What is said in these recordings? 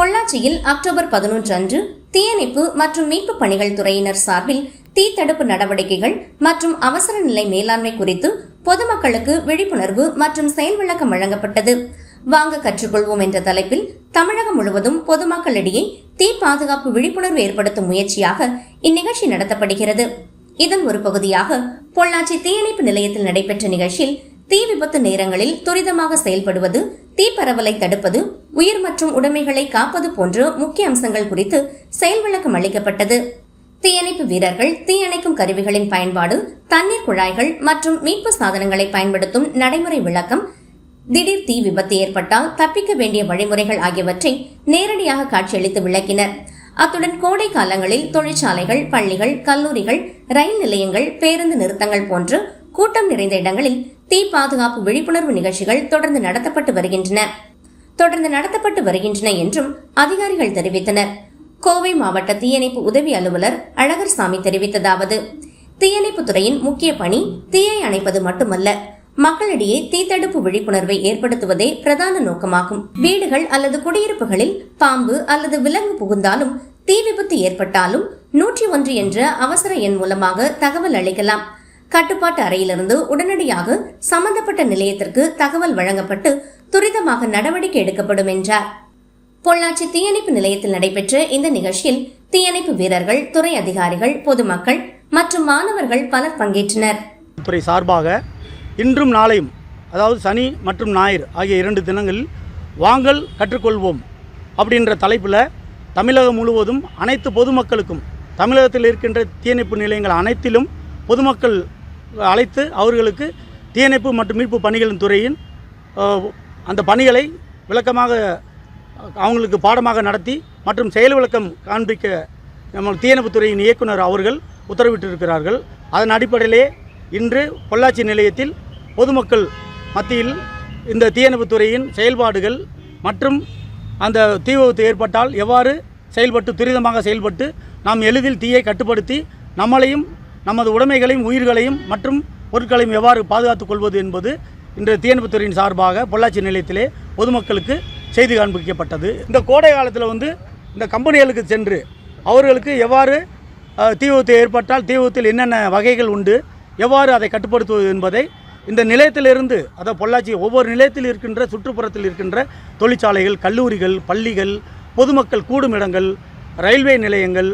பொள்ளாச்சியில் அக்டோபர் பதினொன்று அன்று தீயணைப்பு மற்றும் மீட்புப் பணிகள் துறையினர் சார்பில் தீ தடுப்பு நடவடிக்கைகள் மற்றும் அவசர நிலை மேலாண்மை குறித்து பொதுமக்களுக்கு விழிப்புணர்வு மற்றும் செயல் விளக்கம் வழங்கப்பட்டது. வாங்க கற்றுக்கொள்வோம் என்ற தலைப்பில் தமிழகம் முழுவதும் பொதுமக்களிடையே தீ பாதுகாப்பு விழிப்புணர்வு ஏற்படுத்தும் முயற்சியாக இந்நிகழ்ச்சி நடத்தப்படுகிறது. இதன் ஒரு பகுதியாக பொள்ளாச்சி தீயணைப்பு நிலையத்தில் நடைபெற்ற நிகழ்ச்சியில் தீ விபத்து நேரங்களில் துரிதமாக செயல்படுவது தீ பரவலை தடுப்பது உயிர் மற்றும் உடைமைகளை காப்பது போன்ற முக்கிய அம்சங்கள் குறித்து செயல் விளக்கம் அளிக்கப்பட்டது. தீயணைப்பு வீரர்கள் தீயணைக்கும் கருவிகளின் பயன்பாடு தண்ணீர் குழாய்கள் மற்றும் மீட்பு சாதனங்களை பயன்படுத்தும் நடைமுறை விளக்கம் திடீர் தீ விபத்து ஏற்பட்டால் தப்பிக்க வேண்டிய வழிமுறைகள் ஆகியவற்றை நேரடியாக காட்சியளித்து விளக்கினர். அத்துடன் கோடை காலங்களில் தொழிற்சாலைகள் பள்ளிகள் கல்லூரிகள் ரயில் நிலையங்கள் பேருந்து நிறுத்தங்கள் போன்று கூட்டம் நிறைந்த இடங்களில் தீ பாதுகாப்பு விழிப்புணர்வு நிகழ்ச்சிகள் தொடர்ந்து நடத்தப்பட்டு வருகின்றன. தொடர்ந்து நடத்தப்பட்டு வருகின்றன என்றும் அதிகாரிகள் தெரிவித்தனர். கோவை மாவட்ட தீயணைப்பு உதவி அலுவலர் அழகர் சாமி தெரிவித்ததாவது தீயணைப்பு துறையின் முக்கிய பணி தீயை அணைப்பது மட்டுமல்ல மக்களிடையே தீத்தடுப்பு விழிப்புணர்வை ஏற்படுத்துவதே பிரதான நோக்கமாகும். வீடுகள் அல்லது குடியிருப்புகளில் பாம்பு அல்லது விலங்கு புகுந்தாலும் தீ விபத்து ஏற்பட்டாலும் நூற்றி ஒன்று என்ற அவசர எண் மூலமாக தகவல் அளிக்கலாம். கட்டுப்பாட்டு அறையிலிருந்து உடனடியாக சம்பந்தப்பட்ட நிலையத்திற்கு தகவல் வழங்கப்பட்டு துரிதமாக நடவடிக்கை எடுக்கப்படும் என்றார். பொள்ளாச்சி தீயணைப்பு நிலையத்தில் நடைபெற்ற இந்த நிகழ்ச்சியில் தீயணைப்பு வீரர்கள் துறை அதிகாரிகள் பொதுமக்கள் மற்றும் மாணவர்கள் பலர் பங்கேற்றனர். துறை சார்பாக இன்றும் நாளையும் அதாவது சனி மற்றும் ஞாயிறு ஆகிய இரண்டு தினங்களில் வாங்கல் கற்றுக்கொள்வோம் அப்படின்ற தலைப்பில் தமிழகம் முழுவதும் அனைத்து பொதுமக்களுக்கும் தமிழகத்தில் இருக்கின்ற தீயணைப்பு நிலையங்கள் அனைத்திலும் பொதுமக்கள் அழைத்து அவர்களுக்கு தீயணைப்பு மற்றும் மீட்பு பணிகளின் துறையின் அந்த பணிகளை விளக்கமாக அவங்களுக்கு பாடமாக நடத்தி மற்றும் செயல் விளக்கம் காண்பிக்க நம்ம தீயணைப்புத்துறையின் இயக்குனர் அவர்கள் உத்தரவிட்டிருக்கிறார்கள். அதன் அடிப்படையிலே இன்று பொள்ளாச்சி நிலையத்தில் பொதுமக்கள் மத்தியில் இந்த தீயணைப்புத்துறையின் செயல்பாடுகள் மற்றும் அந்த தீ விபத்து ஏற்பட்டால் எவ்வாறு செயல்பட்டு துரிதமாக செயல்பட்டு நாம் எளிதில் தீயை கட்டுப்படுத்தி நம்மளையும் நமது உடைமைகளையும் உயிர்களையும் மற்றும் பொருட்களையும் எவ்வாறு பாதுகாத்துக் கொள்வது என்பது இன்று தீயணைப்புத்துறையின் சார்பாக பொள்ளாச்சி நிலையத்திலே பொதுமக்களுக்கு செய்தி காண்பிக்கப்பட்டது. இந்த கோடை காலத்தில் வந்து இந்த கம்பெனிகளுக்கு சென்று அவர்களுக்கு எவ்வாறு அஹ், தீ விபத்து ஏற்பட்டால் தீ விபத்தில் என்னென்ன வகைகள் உண்டு எவ்வாறு அதை கட்டுப்படுத்துவது என்பதை இந்த நிலையத்திலிருந்து அதாவது பொள்ளாச்சி ஒவ்வொரு நிலையத்தில் இருக்கின்ற சுற்றுப்புறத்தில் இருக்கின்ற தொழிற்சாலைகள் கல்லூரிகள் பள்ளிகள் பொதுமக்கள் கூடும் இடங்கள் ரயில்வே நிலையங்கள்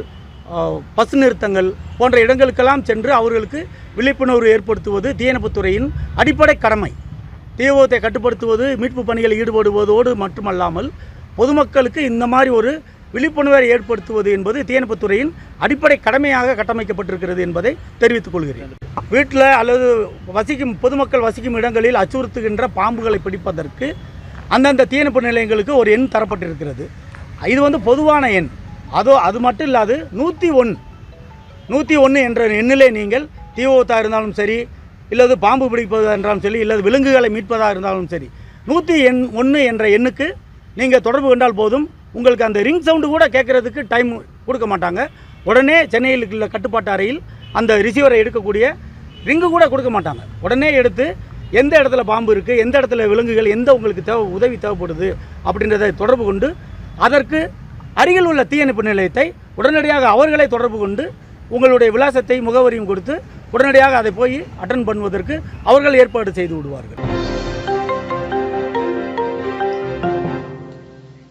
பஸ் நிறுத்தங்கள் போன்ற இடங்களுக்கெல்லாம் சென்று அவர்களுக்கு விழிப்புணர்வு ஏற்படுத்துவது தீயணைப்புத்துறையின் அடிப்படை கடமை. தீவிரத்தை கட்டுப்படுத்துவது மீட்பு பணிகளில் ஈடுபடுவதோடு மட்டுமல்லாமல் பொதுமக்களுக்கு இந்த மாதிரி ஒரு விழிப்புணர்வை ஏற்படுத்துவது என்பது தீயணைப்புத்துறையின் அடிப்படை கடமையாக கட்டமைக்கப்பட்டிருக்கிறது என்பதை தெரிவித்துக் கொள்கிறேன். வீட்டில் அல்லது வசிக்கும் பொதுமக்கள் வசிக்கும் இடங்களில் அச்சுறுத்துகின்ற பாம்புகளை பிடிப்பதற்கு அந்தந்த தீயணைப்பு நிலையங்களுக்கு ஒரு எண் தரப்பட்டிருக்கிறது. இது வந்து பொதுவான எண். அதோ அது மட்டும் இல்லாது நூற்றி ஒன்று நூற்றி ஒன்று என்ற எண்ணிலே நீங்கள் தீ விபத்தாக இருந்தாலும் சரி இல்லது பாம்பு பிடிப்பதாக இருந்தாலும் சரி இல்லது விலங்குகளை மீட்பதாக இருந்தாலும் சரி நூற்றி எண் ஒன்று என்ற எண்ணுக்கு நீங்கள் தொடர்பு கொண்டால் போதும். உங்களுக்கு அந்த ரிங் சவுண்டு கூட கேட்குறதுக்கு டைம் கொடுக்க மாட்டாங்க. உடனே சென்னையில் உள்ள கட்டுப்பாட்டு அறையில் அந்த ரிசீவரை எடுக்கக்கூடிய ரிங்கு கூட கொடுக்க மாட்டாங்க. உடனே எடுத்து எந்த இடத்துல பாம்பு இருக்குது எந்த இடத்துல விலங்குகள் எந்த உங்களுக்கு தேவை உதவி தேவைப்படுது அப்படின்றத தொடர்பு கொண்டு அதற்கு அருகில் உள்ள தீயணைப்பு நிலையத்தை உடனடியாக அவர்களை தொடர்பு கொண்டு உங்களுடைய விலாசத்தை முகவரியும் கொடுத்து உடனடியாக அதை போய் அட்டன் பண்ணுவதற்கு அவர்கள் ஏற்பாடு செய்து விடுவார்கள்.